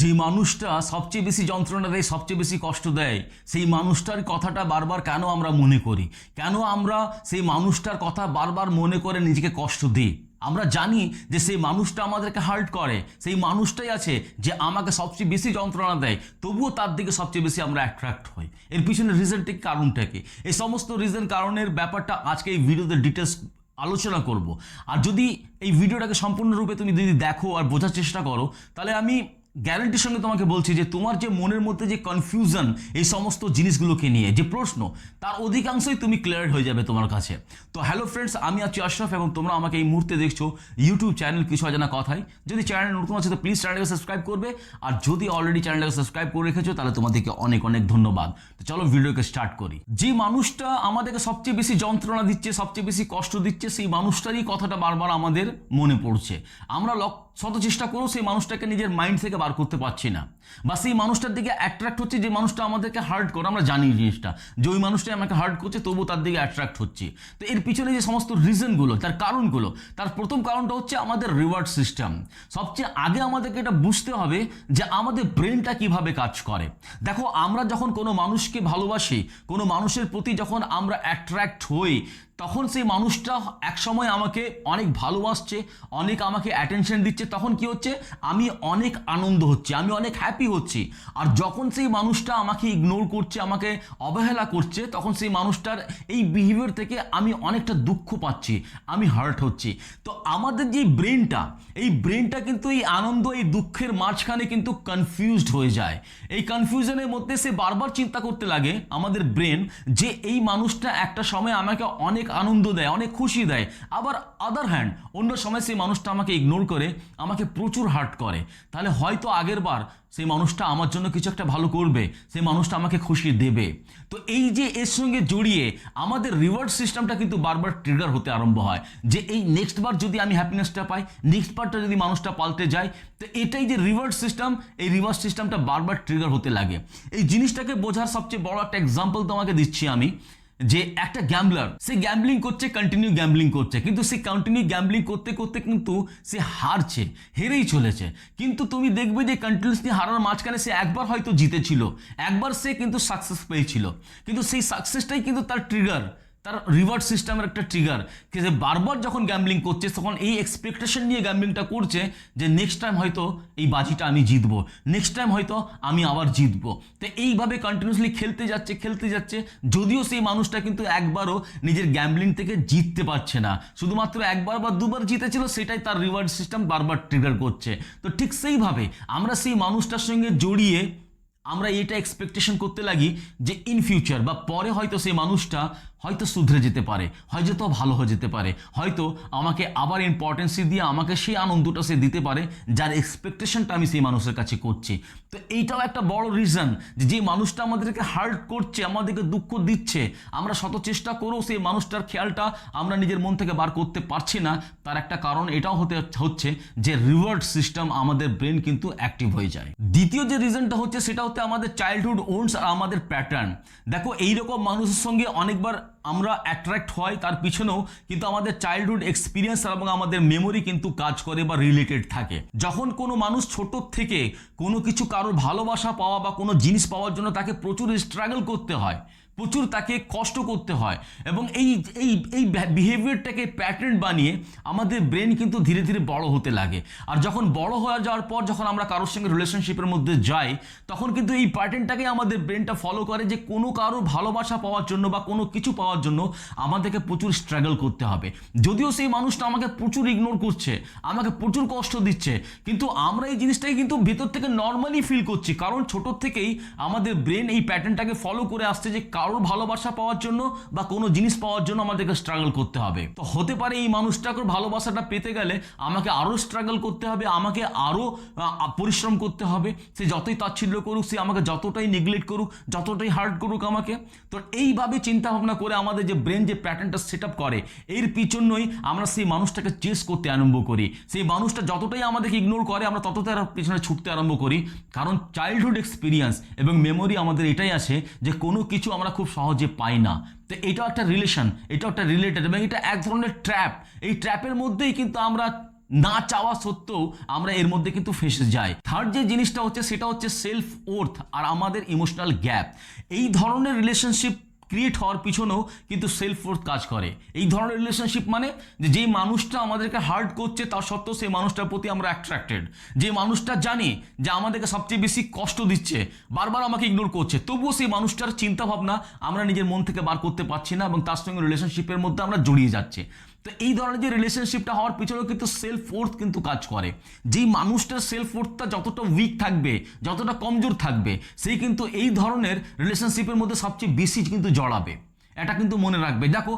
যে মানুষটা সবচেয়ে বেশি যন্ত্রণা দেয়, সবচেয়ে বেশি কষ্ট দেয়, সেই মানুষটার কথাটা বারবার কেন আমরা মনে করি? কেন আমরা সেই মানুষটার কথা বারবার মনে করে নিজেকে কষ্ট দিই? আমরা জানি যে সেই মানুষটা আমাদেরকে হার্ট করে, সেই মানুষটাই আছে যে আমাকে সবচেয়ে বেশি যন্ত্রণা দেয়, তবুও তার দিকে সবচেয়ে বেশি আমরা অ্যাট্রাক্ট হই। এর পিছনে রিজনটি কারণটা কি? এই সমস্ত রিজন কারণের ব্যাপারটা আজকে এই ভিডিওতে ডিটেলস আলোচনা করব। আর যদি এই ভিডিওটাকে সম্পূর্ণরূপে তুমি যদি দেখো আর বোঝার চেষ্টা করো, তাহলে আমি গ্যারান্টির সঙ্গে তোমাকে বলছি যে তোমার যে মনের মধ্যে যে কনফিউশন এই সমস্ত জিনিসগুলোকে নিয়ে, যে প্রশ্ন, তার অধিকাংশই তুমি ক্লিয়ার হয়ে যাবে তোমার কাছে। তো হ্যালো ফ্রেন্ডস আমি আছি আশরাফ এবং তোমরা আমাকে এই মুহূর্তে দেখছ ইউটিউব চ্যানেল কিছু অজানা কথাই। যদি চ্যানেল নতুন আছে তো প্লিজ চ্যানেলটাকে সাবস্ক্রাইব করবে। আর যদি অলরেডি চ্যানেলটাকে সাবস্ক্রাইব করে রেখেছো, তাহলে তোমাদেরকে অনেক অনেক ধন্যবাদ। তো চলো ভিডিওকে স্টার্ট করি। যে মানুষটা আমাদেরকে সবচেয়ে বেশি যন্ত্রণা দিচ্ছে, সবচেয়ে বেশি কষ্ট দিচ্ছে, সেই মানুষটারই কথাটা বারবার আমাদের মনে পড়ছে। আমরা লক- শত চেষ্টা করেও সেই মানুষটাকে নিজের মাইন্ড থেকে বার করতে পারছি না। বা সেই মানুষটার দিকে অ্যাট্রাক্ট হচ্ছে যে মানুষটা আমাদেরকে হার্ট করে, আমরা জানি জিনিসটা। যে ওই মানুষটাই আমাকে হার্ট করছে, তবুও তার দিকে অ্যাট্রাক্ট হচ্ছে। তো এর পিছনে যে সমস্ত রিজনগুলো তার কারণগুলো, তার প্রথম কারণটা হচ্ছে আমাদের রিওয়ার্ড সিস্টেম সবচেয়ে আগে আমাদেরকে এটা বুঝতে হবে যে আমাদের ব্রেনটা কীভাবে কাজ করে। দেখো, আমরা যখন কোনো মানুষকে ভালোবাসি, কোনো মানুষের প্রতি যখন আমরা অ্যাট্রাক্ট হই তখন সেই মানুষটা একসময় আমাকে অনেক ভালোবাসছে, অনেক আমাকে অ্যাটেনশন দিচ্ছে। তখন কি হচ্ছে? আমি অনেক আনন্দ হচ্ছে, আমি অনেক হ্যাপি হচ্ছি। আর যখন সেই মানুষটা আমাকে ইগনোর করছে, আমাকে অবহেলা করছে, তখন সেই মানুষটার এই বিহেভিয়ার থেকে আমি অনেকটা দুঃখ পাচ্ছি, আমি হার্ট হচ্ছি। তো আমাদের যে ব্রেনটা এই ব্রেনটা কিন্তু এই আনন্দ, এই দুঃখের মাঝখানে কিন্তু কনফিউজড হয়ে যায়। এই কনফিউশনের মধ্যে সে বারবার চিন্তা করতে লাগে আমাদের ব্রেন যে এই মানুষটা একটা সময় আমাকে অনেক আনন্দ দেয়, অনেক খুশি দেয়। আবার আদার হ্যান্ড অন্য সময় সেই মানুষটা আমাকে ইগনোর করে, আমাকে প্রচুর হার্ট করে। তাহলে হয়তো আগের বার সেই মানুষটা আমার জন্য কিছু একটা ভালো করবে, সেই মানুষটা আমাকে খুশি দেবে। তো এই যে এর সঙ্গে জড়িয়ে আমাদের রিওয়ার্ড সিস্টেমটা কিন্তু বারবার ট্রিগার হতে আরম্ভ হয়, যে এই নেক্সট বার যদি আমি হ্যাপিনেসটা পাই নেক্সট বারটা যদি মানুষটা পাল্টে যায়, তো এটাই যে রিওয়ার্ড সিস্টেম এই রিওয়ার্ড সিস্টেমটা বারবার ট্রিগার হতে লাগে। এই জিনিসটাকে বোঝার সবচেয়ে বড় একটা এক্সাম্পল তোমাকে দিচ্ছি আমি। যে একটা গ্যাম্বলার সে গ্যাম্বলিং করছে কন্টিনিউ গ্যাম্বলিং করছে। কিন্তু সে কন্টিনিউ গ্যাম্বলিং করতে করতে কিন্তু সে হারছে, হেরেই চলেছে। কিন্তু তুমি দেখবে যে কন্টিনিউসলি হারার মাঝখানে সে একবার হয়তো জিতেছিল, একবার সে কিন্তু সাকসেস পেয়েছিল। কিন্তু সেই সাকসেসটাই কিন্তু তার ট্রিগার তার রিওয়ার্ড সিস্টেমের একটা ট্রিগার যে বারবার যখন গ্যাম্বলিং করছে, তখন এই এক্সপেকটেশন নিয়ে গ্যাম্বলিংটা করছে যে নেক্সট টাইম হয়তো এই বাজিটা আমি জিতবো নেক্সট টাইম হয়তো আমি আবার জিতবো। তো এইভাবে কন্টিনিউসলি খেলতে যাচ্ছে খেলতে যাচ্ছে, যদিও সেই মানুষটা কিন্তু একবারও নিজের গ্যাম্বলিং থেকে জিততে পারছে না। শুধুমাত্র একবার বা দুবার জিতেছিল, সেটাই তার রিওয়ার্ড সিস্টেম বারবার ট্রিগার করছে। তো ঠিক সেইভাবে আমরা সেই মানুষটার সঙ্গে জড়িয়ে আমরা এটা এক্সপেকটেশন করতে লাগি যে ইন ফিউচার বা পরে হয়তো সেই মানুষটা হয়তো শুধরে যেতে পারে, হয়তো ভালো হয়ে যেতে পারে, হয়তো আমাকে আবার ইম্পর্টেন্সি দিয়ে আমাকে সেই আনন্দটা সে দিতে পারে, যার এক্সপেকটেশনটা আমি সেই মানুষের কাছে করছি। তো এইটাও একটা বড় রিজন যে মানুষটা আমাদেরকে হার্ট করছে, আমাদেরকে দুঃখ দিচ্ছে, আমরা শত চেষ্টা করেও সেই মানুষটার খেয়ালটা আমরা নিজের মন থেকে বার করতে পারছি না, তার একটা কারণ এটাও হতে হচ্ছে যে রিওয়ার্ড সিস্টেম আমাদের ব্রেন কিন্তু অ্যাক্টিভ হয়ে যায়। দ্বিতীয় যে রিজনটা হচ্ছে সেটা হচ্ছে আমাদের চাইল্ডহুড ওনস আর আমাদের প্যাটার্ন দেখো, এইরকম মানুষের সঙ্গে অনেকবার আমরা অ্যাট্রাক্ট হই তার পিছনেও কিন্তু আমাদের চাইল্ডহুড এক্সপিরিয়েন্স এবং আমাদের মেমোরি কিন্তু কাজ করে বা রিলেটেড থাকে। যখন কোনো মানুষ ছোটোর থেকে কোনো কিছু কারোর ভালোবাসা পাওয়া বা কোনো জিনিস পাওয়ার জন্য তাকে প্রচুর স্ট্রাগল করতে হয় প্রচুর তাকে কষ্ট করতে হয় এবং এই এই এই বিহেভিয়ারটাকে প্যাটার্ন বানিয়ে আমাদের ব্রেন কিন্তু ধীরে ধীরে বড় হতে লাগে। আর যখন বড় হয়ে যাওয়ার পর যখন আমরা কারোর সঙ্গে রিলেশনশিপের মধ্যে যাই, তখন কিন্তু এই প্যাটার্নটাকে আমাদের ব্রেনটা ফলো করে যে কোনো কারোর ভালোবাসা পাওয়ার জন্য বা কোনো কিছু পাওয়ার জন্য আমাদেরকে প্রচুর স্ট্রাগল করতে হবে। যদিও সেই মানুষটা আমাকে প্রচুর ইগনোর করছে, আমাকে প্রচুর কষ্ট দিচ্ছে, কিন্তু আমরা এই জিনিসটাকে কিন্তু ভেতর থেকে নর্মালি ফিল করছি। কারণ ছোট থেকেই আমাদের ব্রেন এই প্যাটার্নটাকে ফলো করে আসছে যে কারোর ভালোবাসা পাওয়ার জন্য বা কোনো জিনিস পাওয়ার জন্য আমাদেরকে স্ট্রাগল করতে হবে। তো হতে পারে এই মানুষটাকে ভালোবাসাটা পেতে গেলে আমাকে আরও স্ট্রাগল করতে হবে, আমাকে আরও পরিশ্রম করতে হবে। সে যতই তাচ্ছিল্য করুক, সে আমাকে যতটাই নেগলেক্ট করুক, যতটাই হার্ট করুক আমাকে, তো এইভাবে চিন্তা ভাবনা করে আমাদের যে ব্রেন যে প্যাটার্নটা সেট আপ করে, এর পিছনই আমরা সেই মানুষটাকে চেস করতে আরম্ভ করি। সেই মানুষটা যতটাই আমাদেরকে ইগনোর করে, আমরা ততটাই পিছনে ছুটতে আরম্ভ করি। কারণ চাইল্ডহুড এক্সপিরিয়েন্স এবং মেমোরি আমাদের এটাই আছে যে কোনো কিছু আমরা খুব সহজে পাই না। তো এটাও একটা রিলেশন এটাও একটা রিলেটেড এবং এটা এক ধরনের ট্র্যাপ এই ট্র্যাপের মধ্যেই কিন্তু আমরা না চাওয়া সত্ত্বেও আমরা এর মধ্যে কিন্তু ফেসে যাই। থার্ড যে জিনিসটা হচ্ছে, সেটা হচ্ছে সেলফ ওর্থ আর আমাদের ইমোশনাল গ্যাপ এই ধরনের রিলেশনশিপ ক্রিয়েট হওয়ার পিছনেও কিন্তু সেলফ ওর্থ কাজ করে। এই ধরনের রিলেশনশিপ মানে যে যেই মানুষটা আমাদেরকে হার্ট করছে, তার সত্ত্বেও সেই মানুষটার প্রতি আমরা অ্যাট্রাক্টেড যে মানুষটা জানে যে আমাদেরকে সবচেয়ে বেশি কষ্ট দিচ্ছে, বারবার আমাকে ইগনোর করছে, তবুও সেই মানুষটার চিন্তাভাবনা আমরা নিজের মন থেকে বার করতে পারছি না এবং তার সঙ্গে রিলেশনশিপের মধ্যে আমরা জড়িয়ে যাচ্ছে। তো এই ধরনের যে রিলেশনশিপটা হওয়ার পিছনেও কিন্তু সেলফ ফোর্থ কিন্তু কাজ করে। যেই মানুষটার সেলফ ফোর্থটা যতটা উইক থাকবে, যতটা কমজোর থাকবে সেই কিন্তু এই ধরনের রিলেশনশিপের মধ্যে সবচেয়ে বেশি কিন্তু জড়াবে। এটা কিন্তু মনে রাখবে। দেখো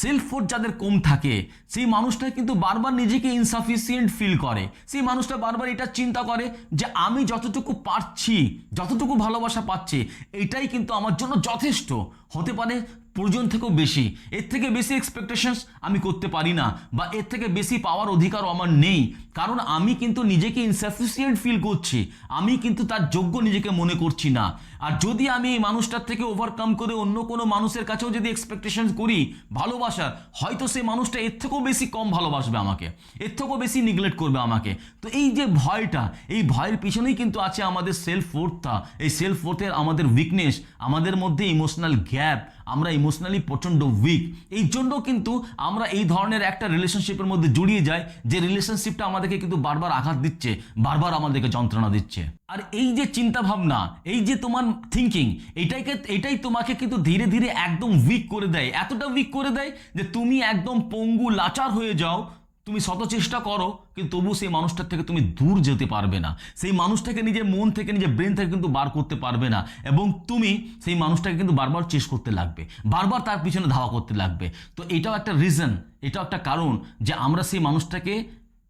সেলফ ওর্থ যাদের কম থাকে, সেই মানুষটা কিন্তু বারবার নিজেকে ইনসাফিসিয়েন্ট ফিল করে। সেই মানুষটা বারবার এটা চিন্তা করে যে, আমি যতটুকু পারছি, যতটুকু ভালোবাসা পাচ্ছি, এটাই কিন্তু আমার জন্য যথেষ্ট। হতে পারে প্রয়োজন থেকেও বেশি। এর থেকে বেশি এক্সপেকটেশনস আমি করতে পারি না, বা এর থেকে বেশি পাওয়ার অধিকারও আমার নেই। কারণ আমি কিন্তু নিজেকে ইনসাফিসিয়েন্ট ফিল করছি। আমি কিন্তু তার যোগ্য নিজেকে মনে করছি না। আর যদি আমি এই মানুষটার থেকে ওভারকাম করে অন্য কোনো মানুষের কাছেও যদি এক্সপেকটেশন করি, ভালোবাসার, হয়তো সেই মানুষটা এর থেকেও বেশি কম ভালোবাসবে আমাকে। এর থেকেও বেশি নিগলেক্ট করবে আমাকে। তো এই যে ভয়টা, এই ভয়ের পিছনেই কিন্তু আছে আমাদের সেলফ ওর্থটা এই সেলফ ওর্থের আমাদের উইকনেস আমাদের মধ্যে ইমোশনাল গ্যাপ আমরা ইমোশনালি প্রচণ্ড উইক এই জন্য কিন্তু আমরা এই ধরনের একটা রিলেশনশিপের মধ্যে জড়িয়ে যাই, যে রিলেশনশিপটা আমাদেরকে কিন্তু বারবার আঘাত দিচ্ছে, বারবার আমাদেরকে যন্ত্রণা দিচ্ছে। আর এই যে চিন্তা ভাবনা এই যে তোমার থিঙ্কিং এটাইকে, এটাই তোমাকে কিন্তু ধীরে ধীরে একদম উইক করে দেয়। এতটা উইক করে দেয় যে তুমি একদম পঙ্গু লাচার হয়ে যাও। তুমি শত চেষ্টা করো, কিন্তু তবু সেই মানুষটার থেকে তুমি দূর যেতে পারবে না। সেই মানুষটাকে নিজের মন থেকে, নিজের ব্রেন থেকে কিন্তু বার করতে পারবে না। এবং তুমি সেই মানুষটাকে কিন্তু বারবার চেস করতে লাগবে। বারবার তার পিছনে ধাওয়া করতে লাগবে। তো এটাও একটা রিজন এটাও একটা কারণ যে আমরা সেই মানুষটাকে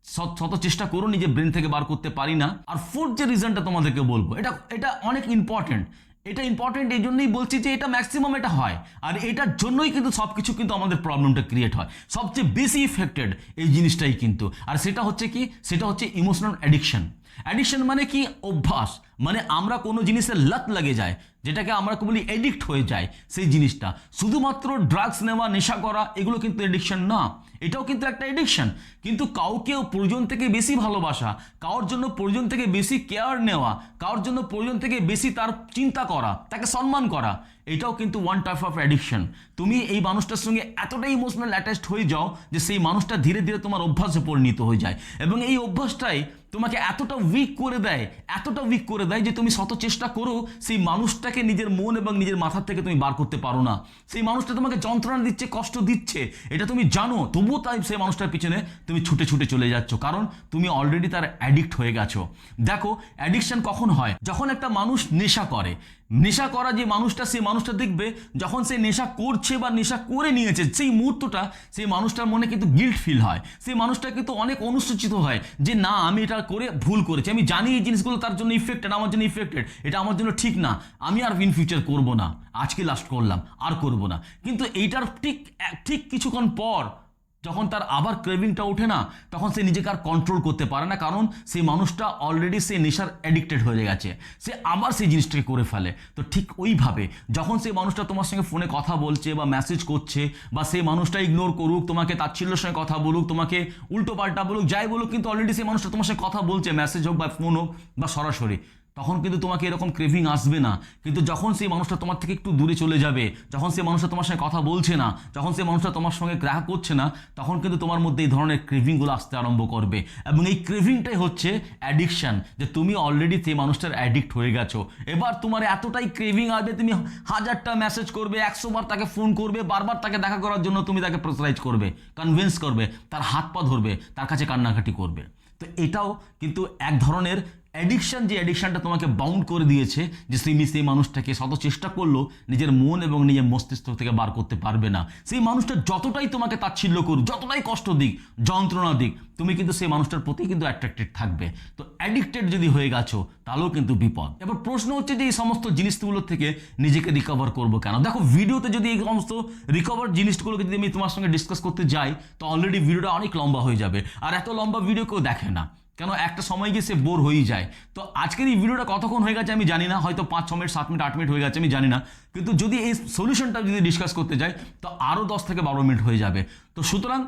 শত চেষ্টা করো, নিজের ব্রেন থেকে বার করতে পারি না। আর ফোর্থ যে রিজনটা তোমাদেরকে বলব, এটা এটা অনেক ইম্পর্টেন্ট এটা ইম্পর্টেন্ট এই জন্যই বলছি যে এটা ম্যাক্সিমাম এটা হয়। আর এটার জন্যই কিন্তু সব কিছু কিন্তু আমাদের প্রবলেমটা ক্রিয়েট হয়। সবচেয়ে বেশি ইফেক্টেড এই জিনিসটাই কিন্তু। আর সেটা হচ্ছে কি? সেটা হচ্ছে ইমোশনাল অ্যাডিকশন অ্যাডিকশন মানে কি? অভ্যাস। মানে আমরা কোনো জিনিসের লত লাগে যায়, যেটাকে আমরা বলি? এডিক্ট হয়ে যায় সেই জিনিসটা। শুধুমাত্র ড্রাগস নেওয়া, নেশা করা, এগুলো কিন্তু এডিকশন না। এটাও কিন্তু একটা এডিকশন কিন্তু কাউকেও প্রয়োজন থেকে বেশি ভালোবাসা, কারোর জন্য প্রয়োজন থেকে বেশি কেয়ার নেওয়া, কারোর জন্য প্রয়োজন থেকে বেশি তার চিন্তা করা, তাকে সম্মান করা, এটাও কিন্তু ওয়ান টাইপ অফ অ্যাডিকশন তুমি এই মানুষটার সঙ্গে এতটাই ইমোশনাল অ্যাটাচড হয়ে যাও যে সেই মানুষটা ধীরে ধীরে তোমার অভ্যাসে পরিণত হয়ে যায়। এবং এই অভ্যাসটাই তোমাকে এতটা উইক করে দেয়, এতটা উইক করে দেয় যে তুমি শত চেষ্টা করো সেই মানুষটাকে নিজের মন এবং নিজের মাথার থেকে তুমি বার করতে পারো না। সেই মানুষটা তোমাকে যন্ত্রণা দিচ্ছে, কষ্ট দিচ্ছে, এটা তুমি জানো, তবুও তাই সেই মানুষটার পিছনে তুমি ছুটে ছুটে চলে যাচ্ছ। কারণ তুমি অলরেডি তার অ্যাডিক্ট হয়ে গেছো। দেখো অ্যাডিকশান কখন হয়? যখন একটা মানুষ নেশা করে নেশা করা যে মানুষটা, সেই মানুষটা দেখবে যখন সে নেশা করছে বা নেশা করে নিয়েছে, সেই মুহূর্তটা সেই মানুষটার মনে কিন্তু গিল্ট ফিল হয়। সেই মানুষটা কিন্তু অনেক অনুসূচিত হয় যে, না, আমি এটা করে ভুল করেছি। আমি জানি এই জিনিসগুলো তার জন্য ইফেক্টেড আমার জন্য ইফেক্টেড এটা আমার জন্য ঠিক না। আমি আর ইন ফিউচার করব না। আজকে লাস্ট করলাম, আর করব না। কিন্তু এইটার ঠিক ঠিক কিছুক্ষণ পর যখন তার আবার ক্রেভিংটা ওঠে না, তখন সে নিজেকে আর কন্ট্রোল করতে পারে না। কারণ সেই মানুষটা অলরেডি সে নেশার অ্যাডিক্টেড হয়ে গেছে। সে আবার সেই জিনিসটাকে করে ফেলে। তো ঠিক ওইভাবে যখন সেই মানুষটা তোমার সঙ্গে ফোনে কথা বলছে বা মেসেজ করছে বা সেই মানুষটা ইগনোর করুক, তোমাকে তাচ্ছিল্যের সঙ্গে কথা বলুক, তোমাকে উল্টো পাল্টা বলুক, যাই বলুক, কিন্তু অলরেডি সেই মানুষটা তোমার সঙ্গে কথা বলছে মেসেজ হোক বা ফোন হোক বা সরাসরি। তখন কিন্তু তোমাকে এরকম ক্রেভিং আসবে না। কিন্তু যখন সেই মানুষটা তোমার থেকে একটু দূরে চলে যাবে, যখন সেই মানুষটা তোমার সঙ্গে কথা বলছে না, যখন সেই মানুষটা তোমার সঙ্গে গ্রাহ করছে না, তখন কিন্তু তোমার মধ্যে এই ধরনের ক্রেভিংগুলো আসতে আরম্ভ করবে। এবং এই ক্রেভিংটাই হচ্ছে অ্যাডিকশান যে তুমি অলরেডি সেই মানুষটার অ্যাডিক্ট হয়ে গেছো। এবার তোমার এতটাই ক্রেভিং আসবে, তুমি হাজারটা মেসেজ করবে একশো বার তাকে ফোন করবে, বারবার তাকে দেখা করার জন্য তুমি তাকে প্রেসারাইজ করবে কনভিন্স করবে, তার হাত পা ধরবে, তার কাছে কান্নাকাটি করবে। তো এটাও কিন্তু এক ধরনের অ্যাডিকশন যে অ্যাডিকশানটা তোমাকে বাউন্ড করে দিয়েছে, যে সেই সেই মানুষটাকে শত চেষ্টা করল, নিজের মন এবং নিজের মস্তিষ্ক থেকে বার করতে পারবে না। সেই মানুষটা যতটাই তোমাকে তাচ্ছিল্য করুক, যতটাই কষ্ট দিক, যন্ত্রণা দিক, তুমি কিন্তু সেই মানুষটার প্রতি কিন্তু অ্যাট্রাক্টেড থাকবে। তো অ্যাডিক্টেড যদি হয়ে গেছো, তাহলেও কিন্তু বিপদ। এবার প্রশ্ন হচ্ছে যে এই সমস্ত জিনিসগুলোর থেকে নিজেকে রিকভার করব কেন? দেখো, ভিডিওতে যদি এই সমস্ত রিকভার জিনিসগুলোকে যদি আমি তোমার সঙ্গে ডিসকাস করতে যাই, তো অলরেডি ভিডিওটা অনেক লম্বা হয়ে যাবে। আর এত লম্বা ভিডিও কেউ দেখে না। কেন? একটা সময় গিয়ে সে বোর হয়েই যায়। তো আজকের এই ভিডিওটা কতক্ষণ হয়ে গেছে আমি জানি না, হয়তো পাঁচ, ছ মিনিট, সাত মিনিট, আট মিনিট হয়ে গেছে আমি জানি না। কিন্তু যদি এই সলিউশনটা যদি ডিসকাস করতে যাই, তো আরও দশ থেকে বারো মিনিট হয়ে যাবে। তো সুতরাং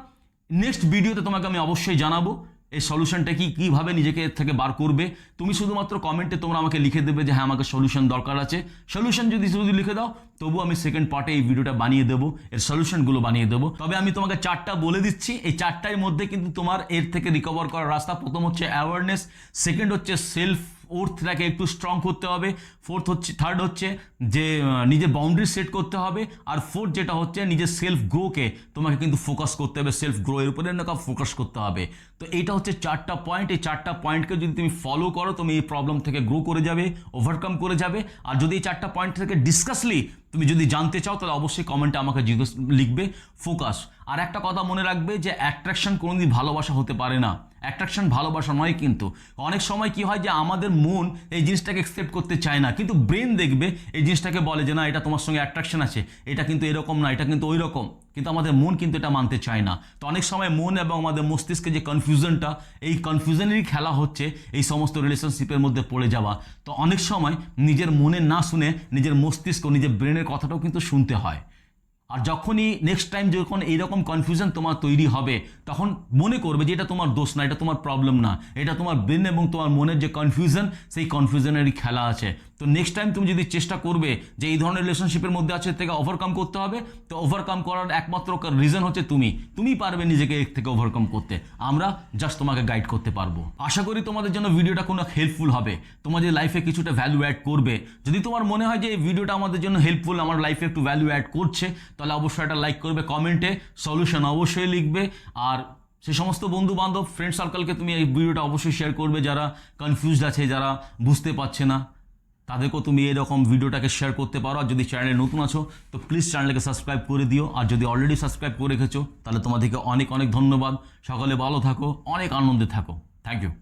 নেক্সট ভিডিওতে তোমাকে আমি অবশ্যই জানাব। এই সলিউশনটা কি? কীভাবে নিজেকে এর থেকে বার করবে? তুমি শুধুমাত্র কমেন্টে তোমরা আমাকে লিখে দেবে যে হ্যাঁ আমাকে সলিউশন দরকার আছে। সলিউশন যদি শুধু লিখে দাও তবু আমি সেকেন্ড পার্টে এই ভিডিওটা বানিয়ে দেবো, এর সলিউশনগুলো বানিয়ে দেবো। তবে আমি তোমাকে চারটা বলে দিচ্ছি। এই চারটার মধ্যে কিন্তু তোমার এর থেকে রিকভার করার রাস্তা প্রথম হচ্ছে অ্যাওয়ারনেস সেকেন্ড হচ্ছে সেলফ ওর্থটাকে একটু স্ট্রং করতে হবে। ফোর্থ হচ্ছে থার্ড হচ্ছে যে নিজের বাউন্ডারি সেট করতে হবে। আর ফোর্থ যেটা হচ্ছে নিজের সেলফ গ্রোকে তোমাকে কিন্তু ফোকাস করতে হবে। সেলফ গ্রো এর উপরে না ফোকাস করতে হবে। তো এইটা হচ্ছে চারটা পয়েন্ট এই চারটা পয়েন্টকে যদি তুমি ফলো করো, তুমি এই প্রবলেম থেকে গ্রো করে যাবে ওভারকাম করে যাবে। আর যদি এই চারটা পয়েন্ট থেকে ডিসকাসলি তুমি যদি জানতে চাও, তাহলে অবশ্যই কমেন্টে আমাকে জিজ্ঞেস, লিখবে। ফোকাস। আর একটা কথা মনে রাখবে যে অ্যাট্রাকশন কোনোদিন ভালোবাসা হতে পারে না। অ্যাট্রাকশন ভালোবাসা নয় কিন্তু। অনেক সময় কি হয় যে, আমাদের মন এই জিনিসটাকে অ্যাকসেপ্ট করতে চায় না। কিন্তু ব্রেন দেখবে, এই জিনিসটাকে বলে যে, না, এটা তোমার সঙ্গে অ্যাট্রাকশন আছে। এটা কিন্তু এরকম না, এটা কিন্তু ওই রকম কিন্তু আমাদের মন কিন্তু এটা মানতে চায় না। তো অনেক সময় মন এবং আমাদের মস্তিষ্কে যে কনফিউশনটা এই কনফিউশনেরই খেলা হচ্ছে এই সমস্ত রিলেশনশিপের মধ্যে পড়ে যাওয়া। তো অনেক সময় নিজের মনে না শুনে নিজের মস্তিষ্ক, নিজের ব্রেনের কথাটাও কিন্তু শুনতে হয়। আর যখনই নেক্সট টাইম যখন এইরকম কনফিউশন তোমার তৈরি হবে, তখন মনে করবে যে এটা তোমার দোষ না, এটা তোমার প্রবলেম না। এটা তোমার ব্রেন এবং তোমার মনের যে কনফিউশন সেই কনফিউশনেরই খেলা আছে। তো নেক্সট টাইম তুমি যদি চেষ্টা করবে যে এই ধরনের রিলেশনশিপের মধ্যে আছে থেকে ওভারকাম করতে হবে, তো ওভারকাম করার একমাত্র রিজন হচ্ছে তুমি। তুমি পারবে নিজেকে এর থেকে ওভারকাম করতে। আমরা জাস্ট তোমাকে গাইড করতে পারব। আশা করি তোমাদের জন্য ভিডিওটা কোনো হেল্পফুল হবে। তোমাদের লাইফে কিছুটা ভ্যালু অ্যাড করবে, যদি তোমার মনে হয় যে এই ভিডিওটা আমাদের জন্য হেল্পফুল আমার লাইফে একটু ভ্যালু অ্যাড করছে, তাহলে অবশ্যই একটা লাইক করবে কমেন্টে সলিউশন অবশ্যই লিখবে। আর সে সমস্ত বন্ধু বান্ধব ফ্রেন্ড সার্কেলকে তুমি এই ভিডিওটা অবশ্যই শেয়ার করবে, যারা কনফিউজড আছে, যারা বুঝতে পারছে না। তাদেরকেও তুমি এরকম ভিডিওটাকে শেয়ার করতে পারো। আর যদি চ্যানেলে নতুন আছো, তো প্লিজ চ্যানেলকে সাবস্ক্রাইব করে দিও। আর যদি অলরেডি সাবস্ক্রাইব করে রেখেছো, তাহলে তোমাদেরকে অনেক অনেক ধন্যবাদ। সকালে ভালো থাকো, অনেক আনন্দে থাকো। Thank you